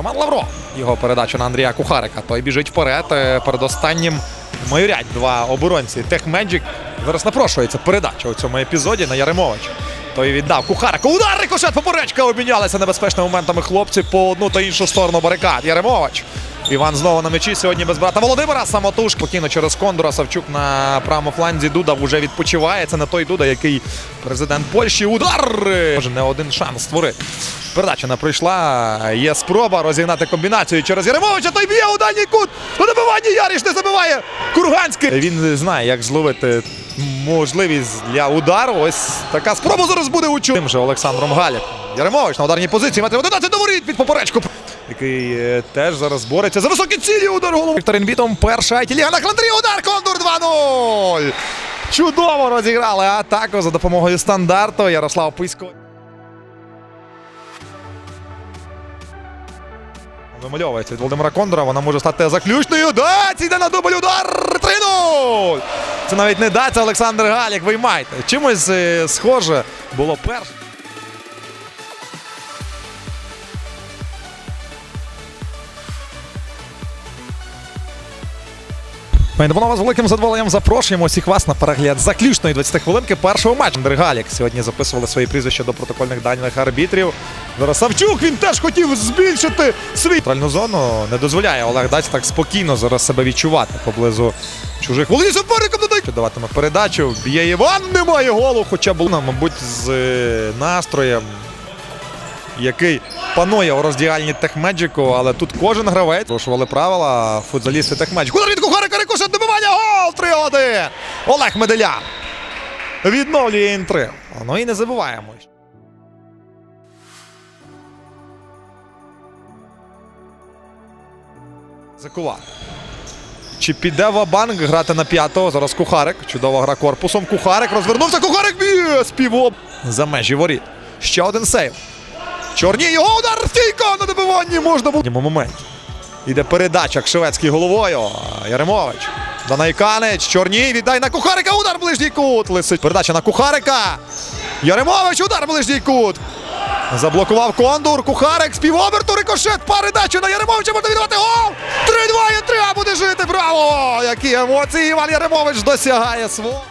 Роман Лавро. Його передача на Андрія Кухарика. Той біжить вперед. Е, Перед останнім майорять два оборонці. Техмеджик. Зараз напрошується передача у цьому епізоді на Яремовича. Той віддав Кухарику. Удар рикошет поперечка. Обмінялися небезпечними моментами хлопці по одну та іншу сторону барикад. Яремович. Іван знову на м'ячі сьогодні без брата Володимира. Самотуш спокійно через Кондура. Савчук на правому фланзі. Дуда вже відпочиває. Це не той Дуда, який президент Польщі. Удар! Може не один шанс створити. Передача не прийшла. Є спроба розігнати комбінацію через Яремовича. Той б'є у дальній кут. У добиванні Яріш не забиває. Курганський. Він знає, як зловити можливість для удару. Ось така спроба зараз буде у Тим же Олександром Галік. Яремович на ударній позиції. Метрів 11 до воріт під поперечку. Який е, теж зараз бореться за високі цілі. Удар голову. Віктор Інбітом. Перша Айтіліга на Кландрі. Удар. Кондур 2-0. Чудово розіграли атаку за допомогою стандарту. Ярослав Писько. Вимальовується від Володимира Кондора. Вона може стати заключною. Даць йде на дубль удар. 3-0. Це навіть не Даць, Олександр Галік. Виймайте. Чимось е, схоже було перше. Давно вас великим задоволенням запрошуємо всіх вас на перегляд заключної 20 хвилинки першого матчу. Галік сьогодні записували свої прізвища до протокольних даних арбітрів. Зараз Савчук він теж хотів збільшити свій Центральну зону. Не дозволяє Олег Даць так спокійно зараз себе відчувати поблизу чужих. Володій суперником додає. Даватиме передачу. Б'є Іван, немає голу. Хоча було, мабуть, з е, настроєм який панує у роздягальні Техмеджику, але тут кожен гравець порушували правила футзалісти Техмеджику. Удар Кухарика, рикошет, добивання, гол! 3-1! Олег Меделя відновлює інтригу. Ну і не забуваємо. Закувати. Чи піде Вабанк грати на п'ятого? Зараз Кухарик. Чудова гра корпусом. Кухарик розвернувся. Кухарик б'є співоб за межі воріт. Ще один сейв. Чорні його удар стійко на добиванні можна було. Моменті. Іде передача Кшевецький головою. Яремович. Данайканець. Чорній. Віддай на Кухарика. Удар ближній кут. Лисить. Передача на Кухарика. Яремович. Удар ближній кут. Заблокував Кондур. Кухарик. Співоберту. Рикошет. Передача на Яремовича. Можна віддавати гол. 3-2 і 3 буде жити. Браво! Які емоції. Іван Яремович досягає свого.